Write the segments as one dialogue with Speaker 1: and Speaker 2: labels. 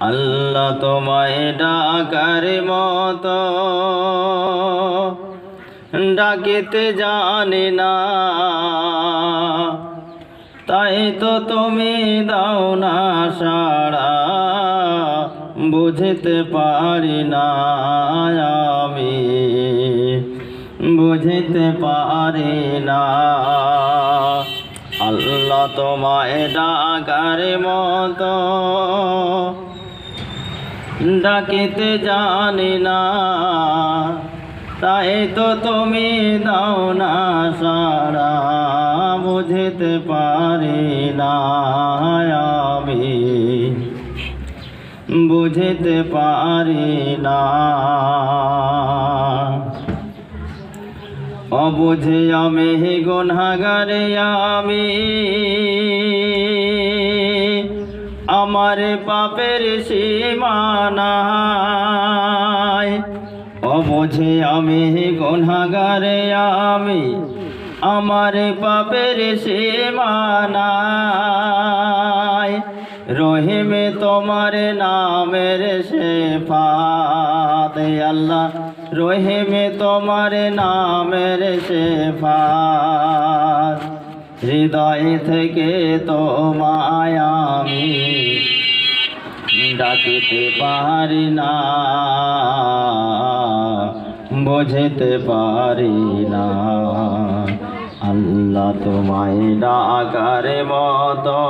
Speaker 1: আল্লাহ তোমায় ডাকার মতো। ডাকিতে জানি না। তাই তো তুমি দাও না সাড়া, বুঝতে পারি না আমি। বুঝতে পারি না। আল্লাহ তোমায় ডাকার মতো। ডাকিতে জানি না, তাই তো তুমি দাও না সারা, বুঝতে পারি না আমি। বুঝতে পারি না। অবুঝে আমি গুনাগারে আমি আমার পাপের সীমানায়। অবুঝে আমি গুনাগারে আমি আমার পাপের সীমানায়। রহিমে তোমার নামের শেফাত আল্লাহ। রহিমে তোমার নামের শেফাত হৃদয় থেকে তোমায় আমি ডাকিতে পারি না, বুঝতে পারি না। আল্লাহ তোমায় ডাকার মতো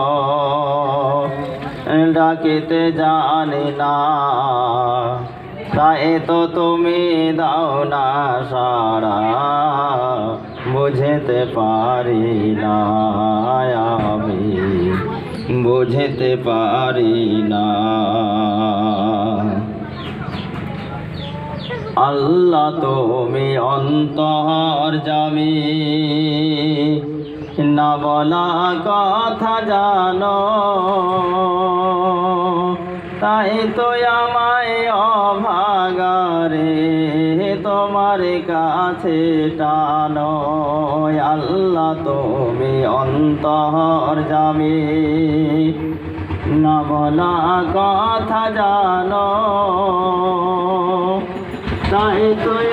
Speaker 1: ডাকিতে জানি না। তাই তো তুমি দাও না সারা বুঝতে পারি না, আমি বুঝতে পারি না। আল্লাহ তুমি অন্তর জামি, না বলা কথা জানো। তাই তো আমায় অভাগারে কাছে টানো। আল্লাহ তুমি অন্তর জামি। বলা কথা জানো। তাই তুই